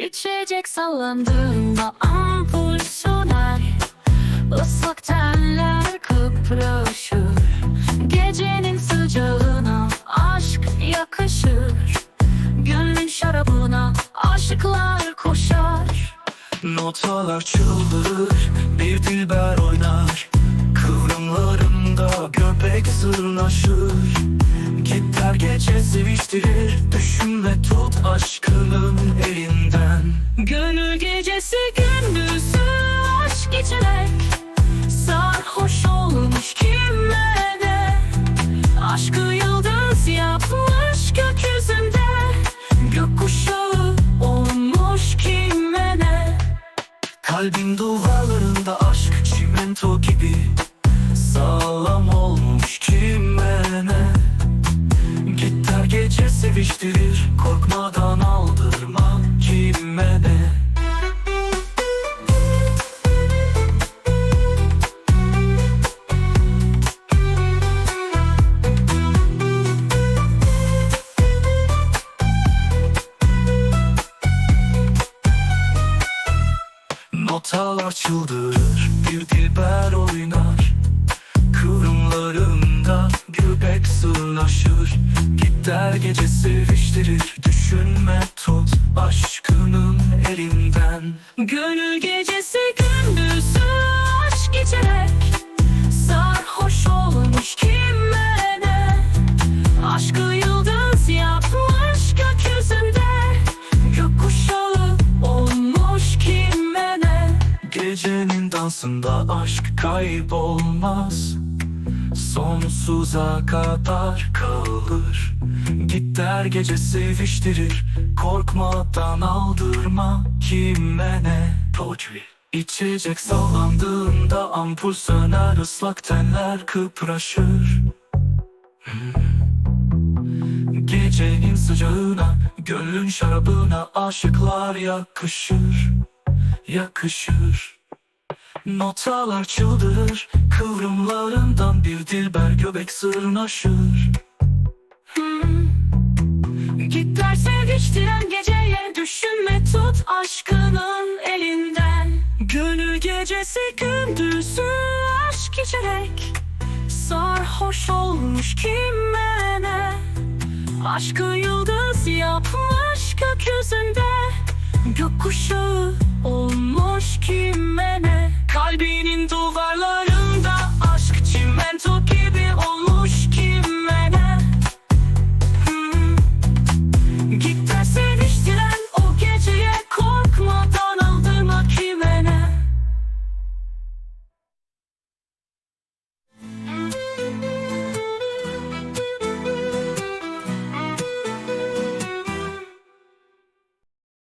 Geçecek sallandığında ampul söner Islak tenler kıpraşır Gecenin sıcağına aşk yakışır. Gönlün şarabına aşıklar koşar. Notalar çıldırır, bir dilber oynar. Kıvrımlarında göbek sırnaşır Gider gece seviştirir, düşünme tut aşkının elinden Gönül gecesi gündüzü aşk içerek Sarhoş olmuş kime ne Aşkı yıldız yapmış gökyüzünde. Gökkuşağı olmuş kime ne Kalbin duvarlarında aşk çimento gibi Sağlam olmuş kime ne Gider gece seviştirir Korkmadan aldırma Notalar çıldırır, bir dilber oynar. Kıvrımlarında göbek sırnaşır. Gider gece Gönül gecesi gündüzü aşk içerek Sarhoş olmuş kime ne? Aşkı yıldız yapmış gökyüzünde Gökkuşağı olmuş kime ne? Gecenin dansında aşk kaybolmaz Sonsuza kadar kalır. Gider gece seviştirir. Korkmadan aldırma kime ne İçecek sallandığında ampul söner ıslak tenler kıpraşır. Hmm. Gecenin sıcağına Gönlün şarabına aşıklar yakışır. Yakışır Notalar çıldırır Kıvrımlarından bir dilber göbek sırnaşır. Gider seviştiren geceye düşünme tut aşkının elinden. Gönül gecesi gündüzü aşk içerek Sarhoş olmuş kime ne Aşkı yıldız yapmış gökyüzünde Gökkuşağı olmuş kime ne Đi 做